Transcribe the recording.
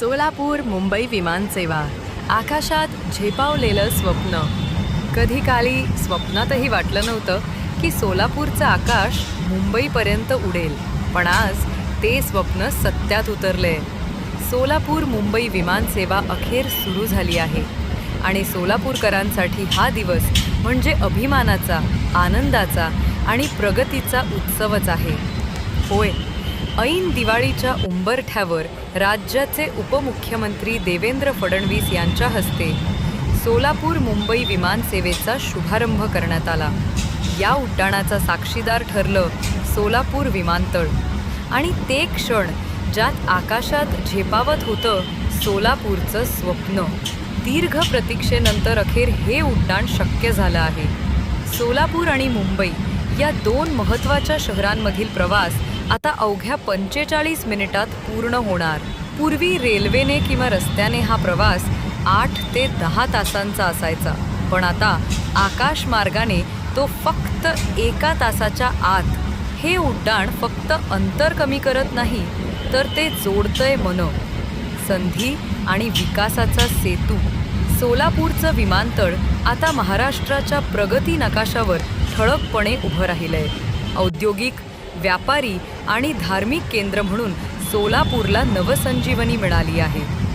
सोलापूर मुंबई विमानसेवा आकाशात झेपावलेलं स्वप्न. कधी काली स्वप्नातही वाटलं नव्हतं की सोलापूरचं आकाश मुंबईपर्यंत उडेल. पण आज ते स्वप्न सत्यात उतरले. सोलापूर मुंबई विमानसेवा अखेर सुरू झाली आहे. आणि सोलापूरकरांसाठी हा दिवस म्हणजे अभिमानाचा आनंदाचा आणि प्रगतीचा उत्सवच आहे. होय ऐन दिवाळीच्या उंबरठ्यावर राज्याचे उपमुख्यमंत्री देवेंद्र फडणवीस यांच्या हस्ते सोलापूर मुंबई विमानसेवेचा शुभारंभ करण्यात आला. या उड्डाणाचा साक्षीदार ठरलं सोलापूर विमानतळ. आणि ते क्षण ज्यात आकाशात झेपावत होतं सोलापूरचं स्वप्न. दीर्घ प्रतीक्षेनंतर अखेर हे उड्डाण शक्य झालं आहे. सोलापूर आणि मुंबई या दोन महत्त्वाच्या शहरांमधील प्रवास आता अवघ्या पंचेचाळीस मिनिटात पूर्ण होणार. पूर्वी रेल्वेने किंवा रस्त्याने हा प्रवास आठ ते दहा तासांचा असायचा. पण आता आकाशमार्गाने तो फक्त एका तासाच्या आत. हे उड्डाण फक्त अंतर कमी करत नाही तर ते जोडतंय मन. संधी आणि विकासाचा सेतू. सोलापूरचं विमानतळ आता महाराष्ट्राच्या प्रगती नकाशावर ठळकपणे उभं राहिलंय. औद्योगिक व्यापारी आणि धार्मिक केंद्र म्हणून सोलापूरला नवसंजीवनी मिळाली आहे.